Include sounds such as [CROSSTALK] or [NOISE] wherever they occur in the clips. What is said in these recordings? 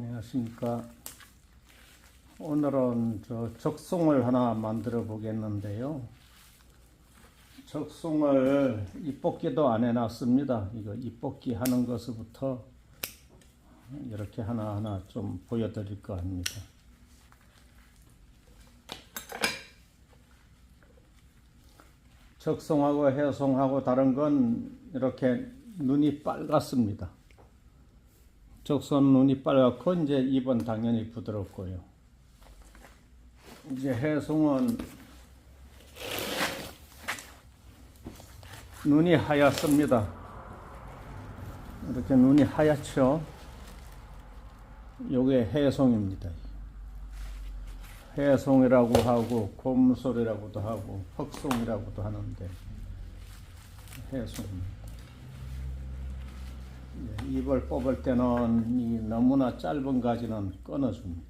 안녕하십니까. 오늘은 저 적송을 하나 만들어 보겠는데요. 적송을 입볶이도 안 해놨습니다. 이거 입볶이 하는 것부터 이렇게 하나하나 좀 보여드릴까 합니다. 적송하고 해송하고 다른 건 이렇게 눈이 빨갛습니다. 적선 눈이 빨갛고 이제 입은 당연히 부드럽고요. 이제 해송은 눈이 하얗습니다. 이렇게 눈이 하얗죠. 요게 해송입니다. 해송이라고 하고 곰솔이라고도 하고 흑송이라고도 하는데 해송 입을 뽑을 때는 이 너무나 짧은 가지는 끊어줍니다.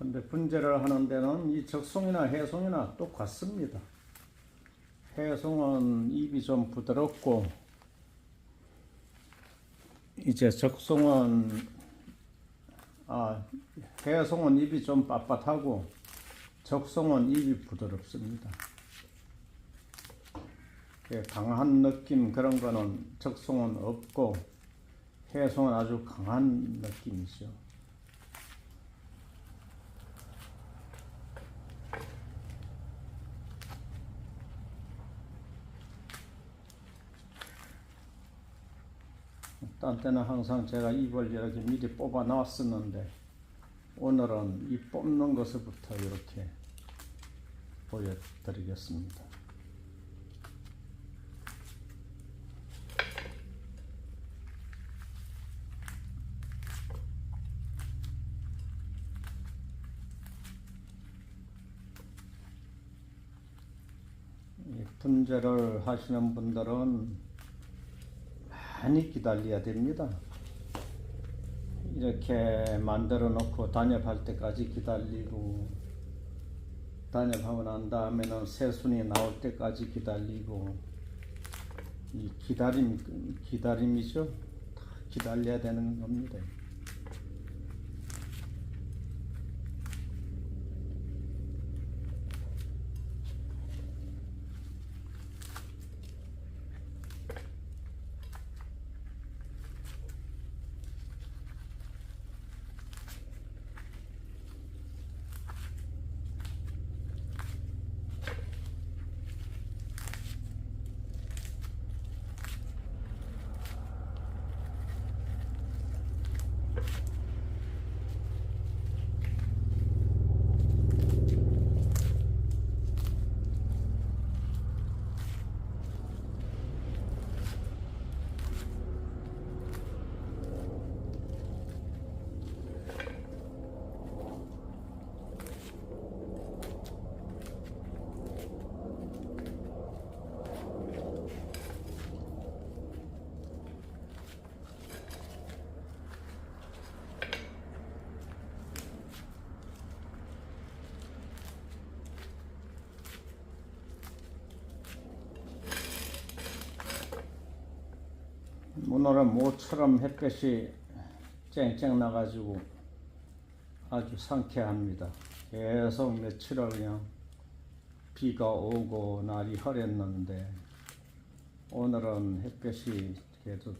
근데 분재를 하는 데는 이 적송이나 해송이나 똑같습니다. 해송은 입이 좀 부드럽고 이제 적송은 아 해송은 입이 좀 빳빳하고 적송은 입이 부드럽습니다. 예, 강한 느낌 그런 거는 적송은 없고 해송은 아주 강한 느낌이죠. 딴 때는 항상 제가 입을 이렇게 미리 뽑아 놨었는데 오늘은 이 뽑는 것부터 이렇게 보여드리겠습니다. 이 분재를 하시는 분들은 많이 기다려야 됩니다. 이렇게 만들어 놓고 단엽할 때까지 기다리고 단엽하고 난 다음에는 새순이 나올 때까지 기다리고 이 기다림 기다림이죠. 다 기다려야 되는 겁니다. 오늘은 모처럼 햇볕이 쨍쨍 나가지고 아주 상쾌합니다. 계속 며칠을 그냥 비가 오고 날이 흐렸는데 오늘은 햇볕이 계속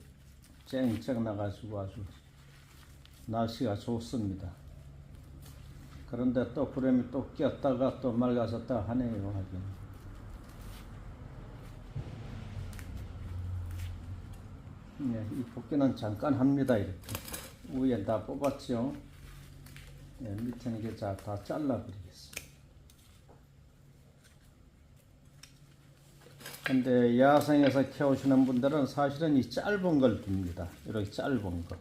쨍쨍 나가지고 아주 날씨가 좋습니다. 그런데 또 구름이 또 꼈다가 또 맑아졌다 하네요. 하긴. 네, 이 뽑기는 잠깐 합니다. 이렇게 위에 다 뽑았죠. 네, 밑에는 이게 자, 다 잘라버리겠습니다. 근데 야생에서 키우시는 분들은 사실은 이 짧은 걸 둡니다. 이렇게 짧은 거.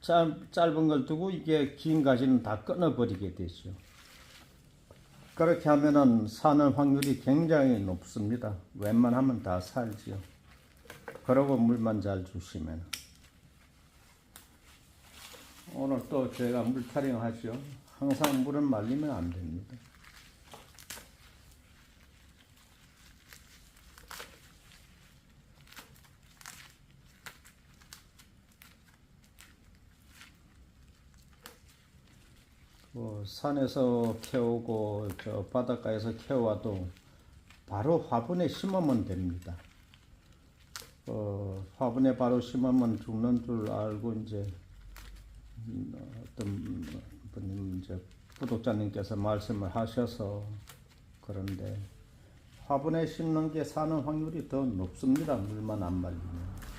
짧, 짧은 걸 두고 이게 긴 가지는 다 끊어버리게 되죠. 그렇게 하면은 사는 확률이 굉장히 높습니다. 웬만하면 다 살지요. 그러고 물만 잘 주시면. 오늘 또 제가 물 타령하죠. 항상 물은 말리면 안 됩니다. 뭐 산에서 캐오고 저 바닷가에서 캐와도 바로 화분에 심으면 됩니다. 어, 화분에 바로 심으면 죽는 줄 알고 이제 음, 어떤 분님 이제 구독자님께서 말씀을 하셔서 그런데 화분에 심는 게 사는 확률이 더 높습니다. 물만 안 말리면.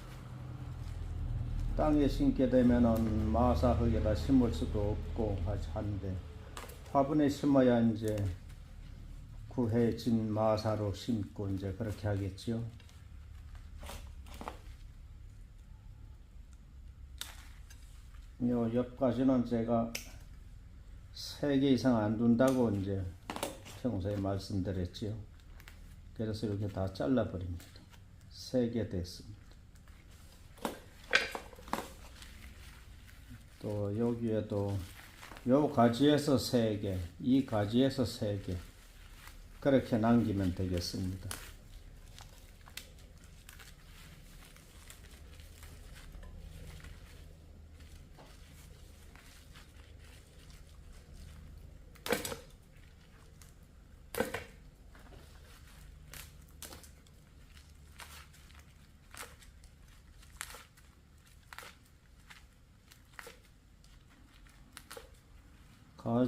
땅에 심게 되면은 마사흙에다 심을 수도 없고 한데 화분에 심어야 이제 구해진 마사로 심고 이제 그렇게 하겠죠. 요 옆까지는 제가 세개 이상 안 둔다고 이제 평소에 말씀드렸지요. 그래서 이렇게 다 잘라버립니다. 세개 됐습니다. 또 여기에도 요 가지에서 세 개, 이 가지에서 세 개. 그렇게 남기면 되겠습니다.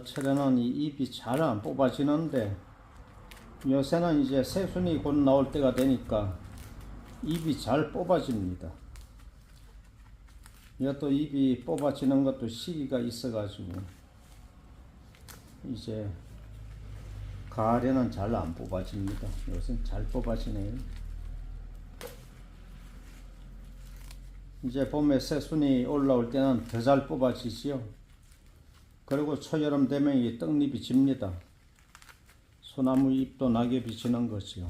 가을철에는 이 잎이 잘 안 뽑아지는데 요새는 이제 새순이 곧 나올 때가 되니까 잎이 잘 뽑아집니다. 이것도 잎이 뽑아지는 것도 시기가 있어가지고 이제 가을에는 잘 안 뽑아집니다. 요새는 잘 뽑아지네요. 이제 봄에 새순이 올라올 때는 더 잘 뽑아지지요. 그리고 초여름 되면 이 떡잎이 집니다. 소나무 잎도 낙엽이 지는 거지요.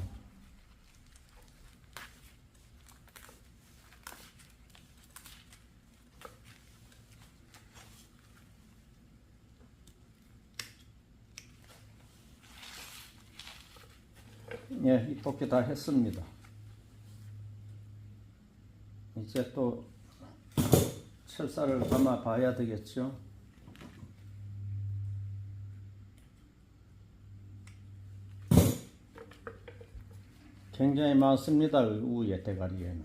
예, 이 뽑기 다 했습니다. 이제 또 철사를 담아 봐야 되겠죠. 굉장히 많습니다. 우에 대가리에는.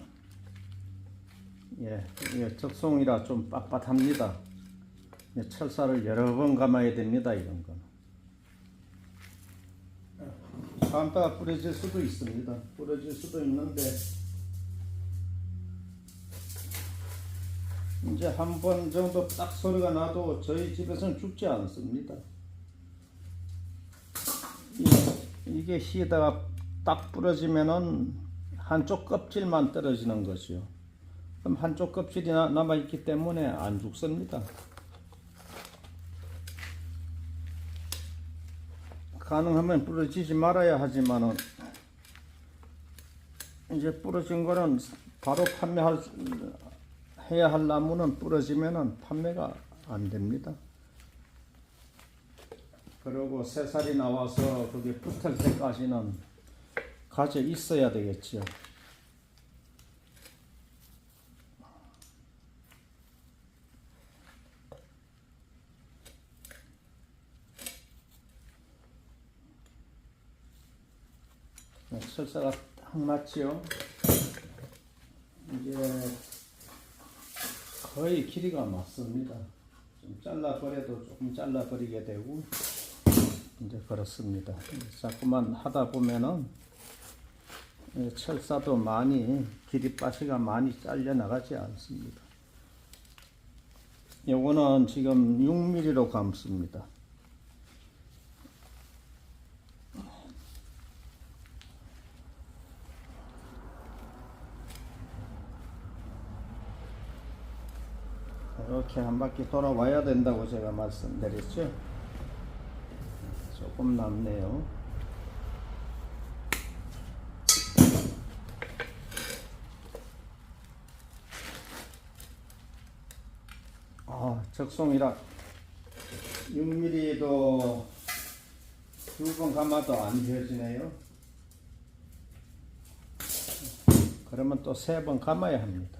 예, 예, 적송이라 좀 빳빳합니다. 예, 철사를 여러 번 감아야 됩니다. 이런 거는. 감다가 부러질 수도 있습니다. 부러질 수도 있는데 이제 한 번 정도 딱 소리가 나도 저희 집에서는 죽지 않습니다. 이- 이게 희다가 딱 부러지면은 한쪽 껍질만 떨어지는 것이요. 그럼 한쪽 껍질이 나- 남아 있기 때문에 안 죽습니다. 가능하면 부러지지 말아야 하지만은 이제 부러진 거는 바로 판매할 수- 해야 할 나무는 부러지면은 판매가 안 됩니다. 그리고 새살이 나와서 그게 붙을 때까지는 가져 있어야 되겠지요. 네, 철사가 딱 맞지요. 이제 거의 길이가 맞습니다. 좀 잘라버려도 조금 잘라버리게 되고 이제 그렇습니다. 자꾸만 하다 보면은 예, 철사도 많이 기립바시가 많이 잘려 나가지 않습니다. 요거는 지금 6mm로 감습니다. 이렇게 한 바퀴 돌아와야 된다고 제가 말씀드렸죠. 조금 남네요. 아, 적송이라 6mm도 두 번 감아도 안 지워지네요. 그러면 또 세 번 감아야 합니다.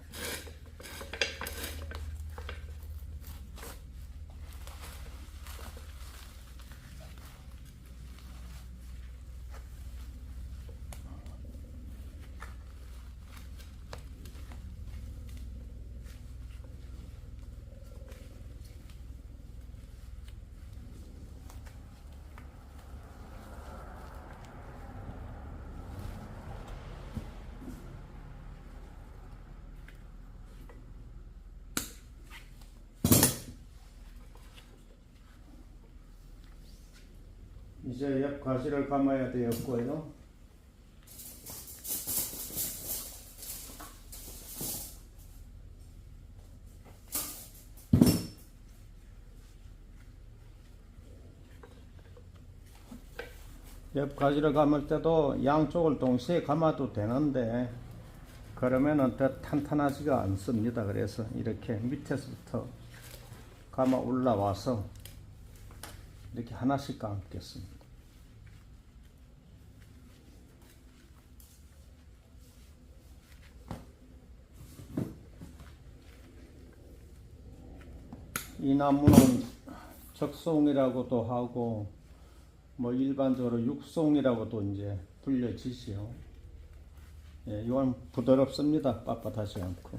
이제 옆 가시를 감아야 되었고요. 옆 가지를 감을 때도 양쪽을 동시에 감아도 되는데 그러면은 더 탄탄하지가 않습니다. 그래서 이렇게 밑에서부터 감아 올라와서 이렇게 하나씩 감겠습니다. 이 나무는 적송이라고도 하고 뭐 일반적으로 육송이라고도 이제 불려지지요. 예, 이건 부드럽습니다. 빳빳하지 않고.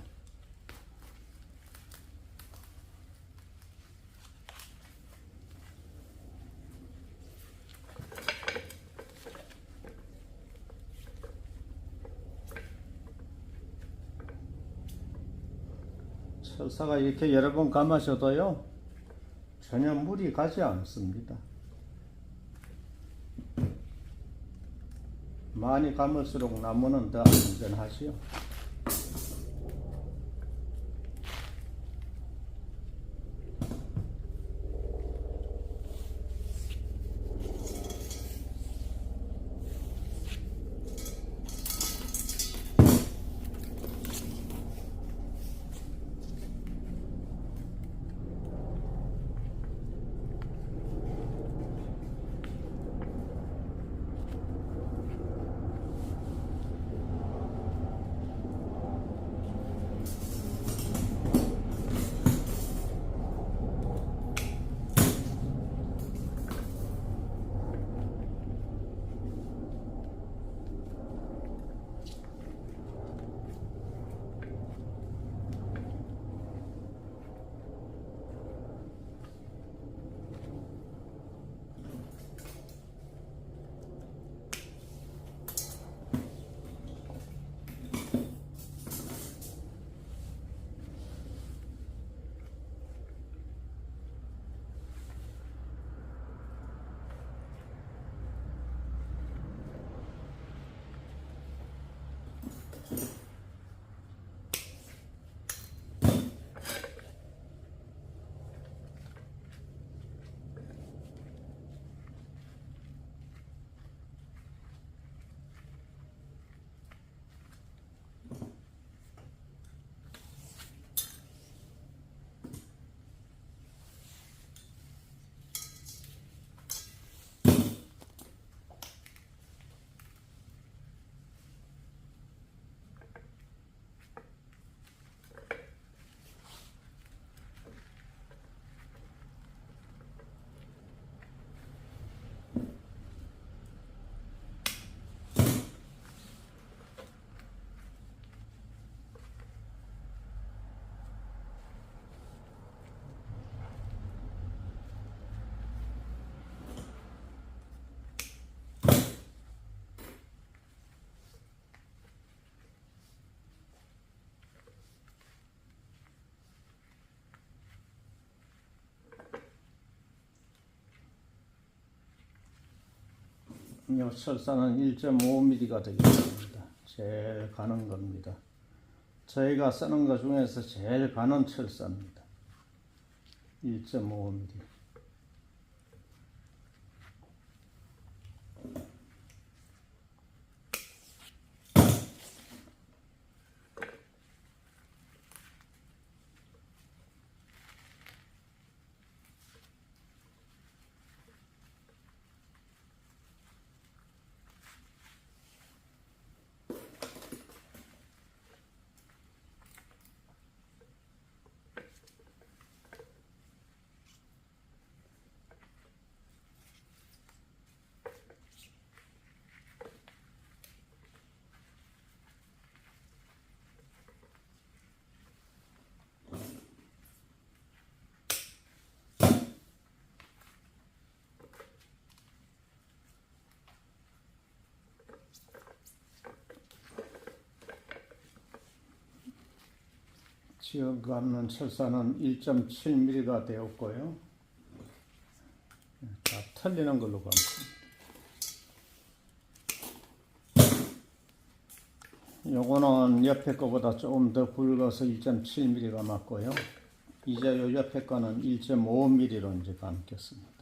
철사가 이렇게 여러 번 감아셔도요 전혀 물이 가지 않습니다. 많이 감을수록 나무는 더 안전하지요. 요 철사는 1.5mm가 되겠습니다. 제일 가는 겁니다. 저희가 쓰는 것 중에서 제일 가는 철사입니다. 1.5mm. 지금 갖는 철사는 1.7mm가 되었고요. 다 틀리는 걸로 갑니다. 요거는 옆에 거보다 조금 더 굵어서 1.7mm가 맞고요. 이제 요 옆에 거는 1.5mm로 이제 감겠습니다.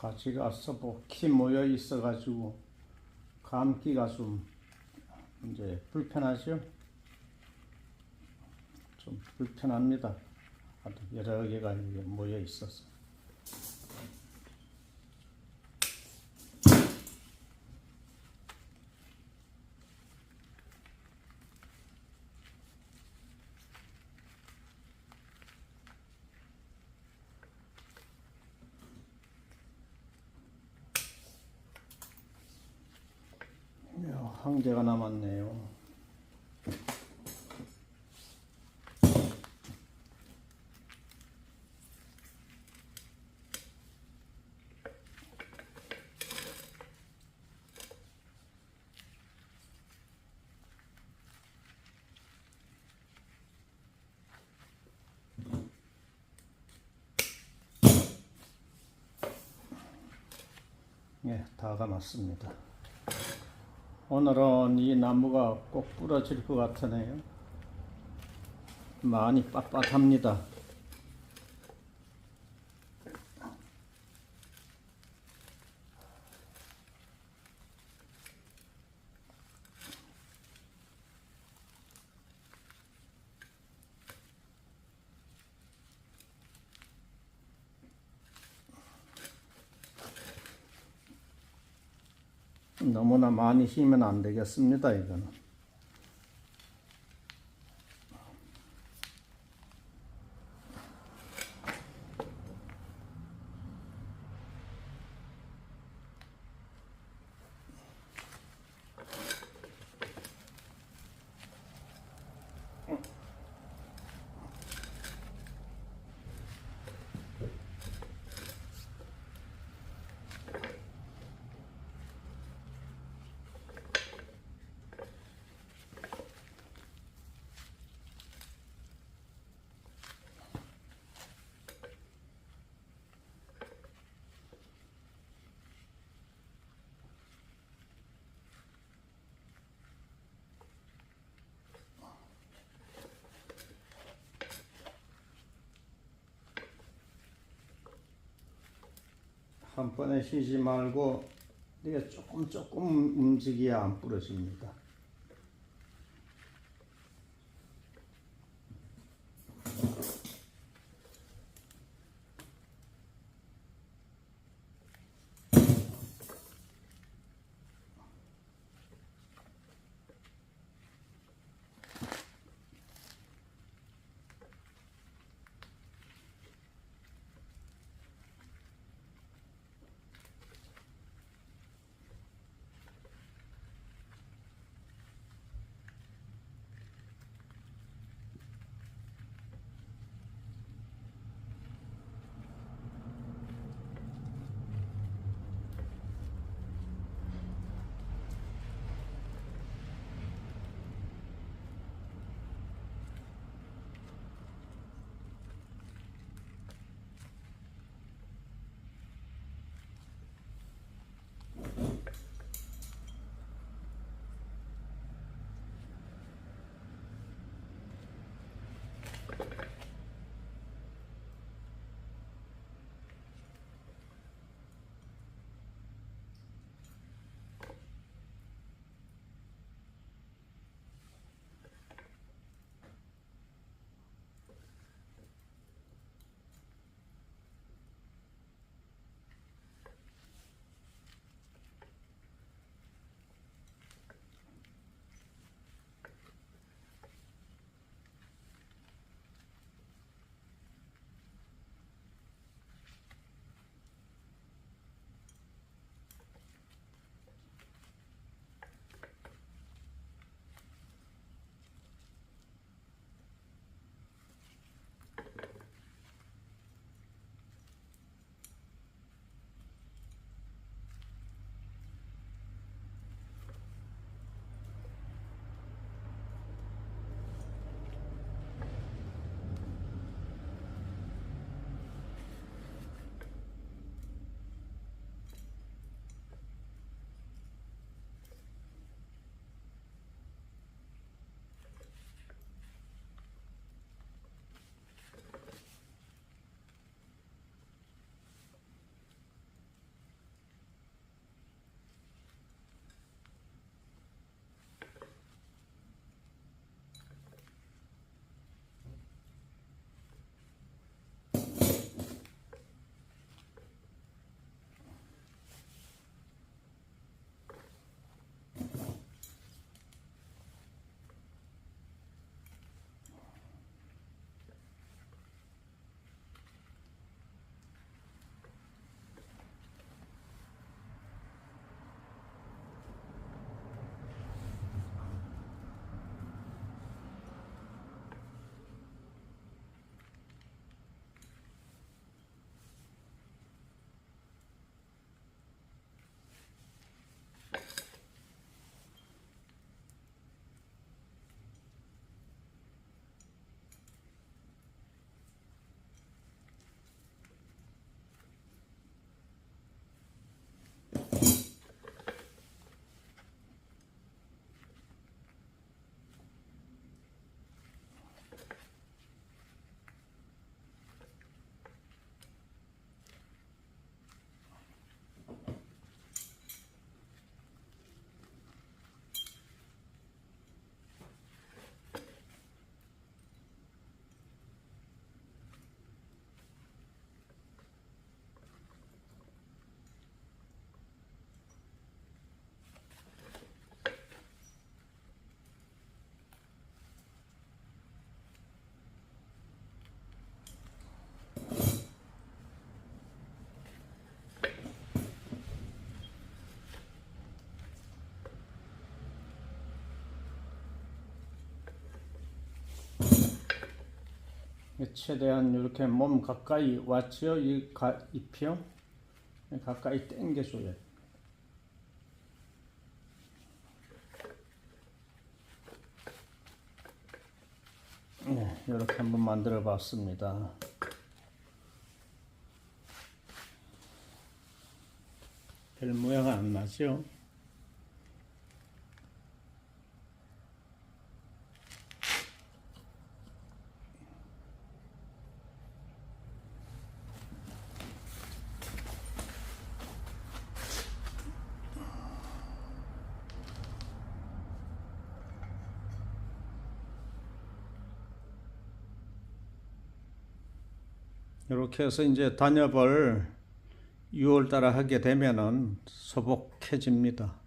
같이 가서 뭐키 모여 있어가지고 감기가 좀 이제 불편하죠. 좀 불편합니다. 여러 개가 모여 있어서. 황제가 남았네요. 예, 다 감았습니다. 오늘은 이 나무가 꼭 부러질 것 같으네요. 많이 빳빳합니다. 너무나 많이 힘은 안 되겠습니다, 이거는. 한 번에 쉬지 말고 이게 조금 조금 움직여야 안 부러집니다. 최대한 이렇게 몸 가까이 왔죠. 이 가, 잎이요. 가까이 당겨줘요. 네, 이렇게 한번 만들어 봤습니다. 별 모양 안 나죠? 해서 이제 단엽을 6월 달에 하게 되면은 소복해집니다.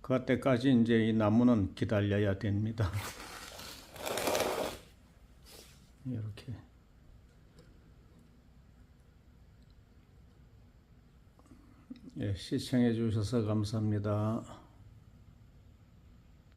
그때까지 이제 이 나무는 기다려야 됩니다. [LAUGHS] 이렇게. 예, 시청해 주셔서 감사합니다.